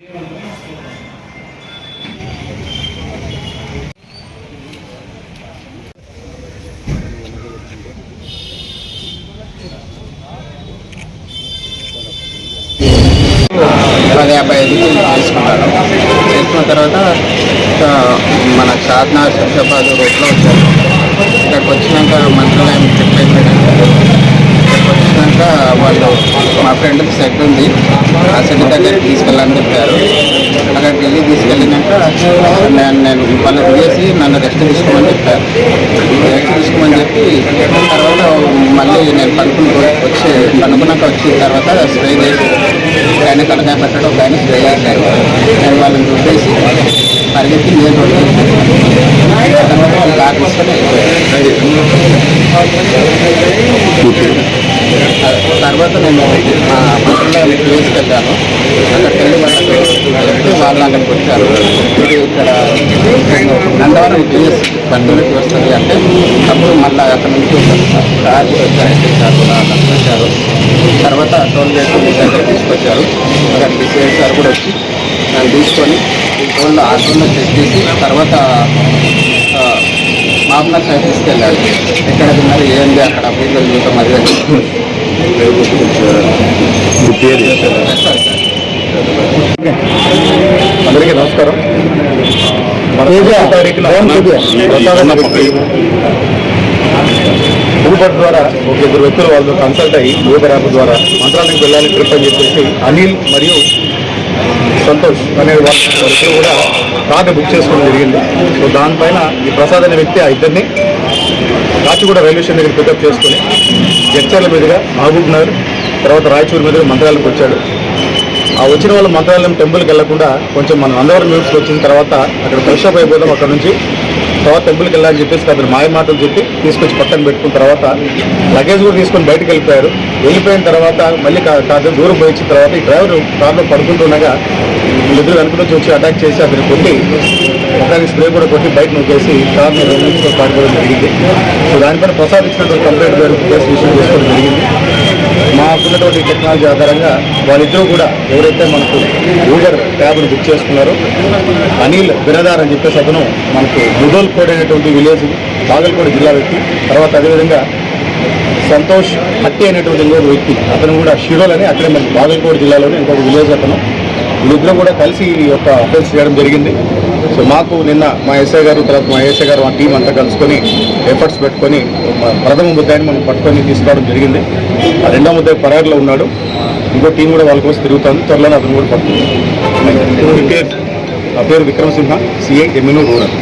పది యాభై ఐదు తీసుకుంటాను తీసుకున్న తర్వాత మన సాధన శంషాబాద్ రోడ్లో వచ్చాను ఇక్కడికి వచ్చినాక మంత్రాలయం చెక్ అయిపోయాను ఇక్కడికి వచ్చినాక వాళ్ళు మా ఫ్రెండ్కి సెట్ ఉంది. ఆ సెట్ దగ్గరికి తీసుకెళ్ళని చెప్పారు. అక్కడికి వెళ్ళి తీసుకెళ్ళినాక నేను నేను వాళ్ళు దిగేసి నన్ను రెస్ట్ తీసుకోమని చెప్పారు. రెస్ట్ తీసుకోమని చెప్పి తర్వాత మళ్ళీ నేను పడుకుని వచ్చి పడుకున్నాక వచ్చిన తర్వాత స్ప్రే చేసి ఒక ఆయన తలకాయ పెట్టడం ఒక ఆయన స్ప్రే చేశారు. నేను వాళ్ళని చూసేసి పరిగెత్తి నేను తర్వాత వాళ్ళు కాకపోతే తర్వాత నేను మా మంత్రుల ప్లేస్కి వెళ్ళాను. అక్కడికి వెళ్ళి వాళ్ళకి వాళ్ళు అక్కడికి వచ్చారు. ఇది ఇక్కడ నందవరం ప్లేస్ బంధువులకి వస్తుంది అంటే అప్పుడు మళ్ళీ అక్కడ నుంచి కార్లు కార్ కూడా వచ్చారు అక్కడికి వచ్చారు. తర్వాత టోల్ గేట్ దగ్గర తీసుకొచ్చారు. అక్కడ సిఐ సార్ కూడా వచ్చి నన్ను తీసుకొని టోల్లో ఆటోలో చెక్ చేసి తర్వాత మామూలు సైడ్ తీసుకెళ్ళాడు ఎక్కడ తిన్నారు ఏంది అక్కడ వీళ్ళు చూద్దాం అది అందరికీ నమస్కారం. ఊబర్ ద్వారా ఒక ఇద్దరు వ్యక్తులు వాళ్ళు కన్సల్ట్ అయ్యి ఊబర్ యాప్ ద్వారా మంత్రాలయం వెళ్ళాలి ట్రిప్ అని చెప్పేసి అనిల్ మరియు సంతోష్ అనే వాళ్ళు కూడా కార్డు బుక్ చేసుకోవడం జరిగింది. సో దానిపైన ఈ ప్రసాద్ అనే వ్యక్తి ఆ ఇద్దరిని కాచిగూడ రైల్వే స్టేషన్ దగ్గర పికప్ చేసుకుని జడ్చర్ల మీదుగా మహబూబ్ నగర్ తర్వాత రాయచూరు మీదుగా మంత్రాలయంకి వచ్చాడు. ఆ వచ్చిన వాళ్ళు మంత్రాలయం టెంపుల్కి వెళ్ళకుండా కొంచెం మనం అందరం మ్యూట్స్కి వచ్చిన తర్వాత అక్కడ ఫ్రెష్ అప్ అయిపోతాం అక్కడ నుంచి తర్వాత టెంపుల్కి వెళ్ళాలని చెప్పేసి అతను మాయ మాటలు చెప్పి తీసుకొచ్చి పక్కన పెట్టుకున్న తర్వాత లగేజ్ కూడా తీసుకొని బయటకు వెళ్ళిపోయారు. వెళ్ళిపోయిన తర్వాత మళ్ళీ కాసేపు దూరం పోయి వచ్చిన తర్వాత ఈ డ్రైవర్ కార్లో పడుకుంటుండగా వీళ్ళిద్దరు వెనుకలోంచి వచ్చి అటాక్ చేసి అతను కొట్టి ఒకసారి స్ప్రే కూడా కొట్టి బయట నొక్కేసి కార్ని నుంచి పారిపోవడం జరిగింది. సో దానిపైన ప్రసాద్ ఇచ్చినటువంటి కంప్లైంట్ గారు కేసు విషయం చేసుకోవడం జరిగింది. మాకున్నటువంటి టెక్నాలజీ ఆధారంగా వాళ్ళిద్దరూ కూడా ఎవరైతే మనకు యూజర్ ట్యాబ్ను బుక్ చేసుకున్నారో అనిల్ బిరదార్ అని చెప్పేసి అతను మనకు ముదోల్ కోడ్ అనేటువంటి విలేజ్ బాగల్కోట జిల్లా వ్యక్తి. తర్వాత అదేవిధంగా సంతోష్ హట్టి అనేటువంటి ఇంకొక వ్యక్తి. అతను కూడా షిరోల్ అని అక్కడే మనకి బాగల్కోట జిల్లాలోని ఇంకొక విలేజ్ అతను. వీళ్ళిద్దరూ కూడా కలిసి ఈ యొక్క అఫెన్స్ చేయడం జరిగింది. సో మాకు నిన్న మా ఎస్ఐ గారు తర్వాత మా ఎస్ఐ గారు మా టీం అంతా కలుసుకొని ఎఫర్ట్స్ పెట్టుకొని ప్రథమ ముద్దాయిని మనం పట్టుకొని తీసుకురావడం జరిగింది. ఆ రెండో ముద్దాయి పరారులో ఉన్నాడు. ఇంకో టీం కూడా వాళ్ళ కోసం తిరుగుతుంది. త్వరలో అతను కూడా పట్టుకుంది నా పేరు విక్రమసింహ సిఐ ఎమ్మెనూ రూరల్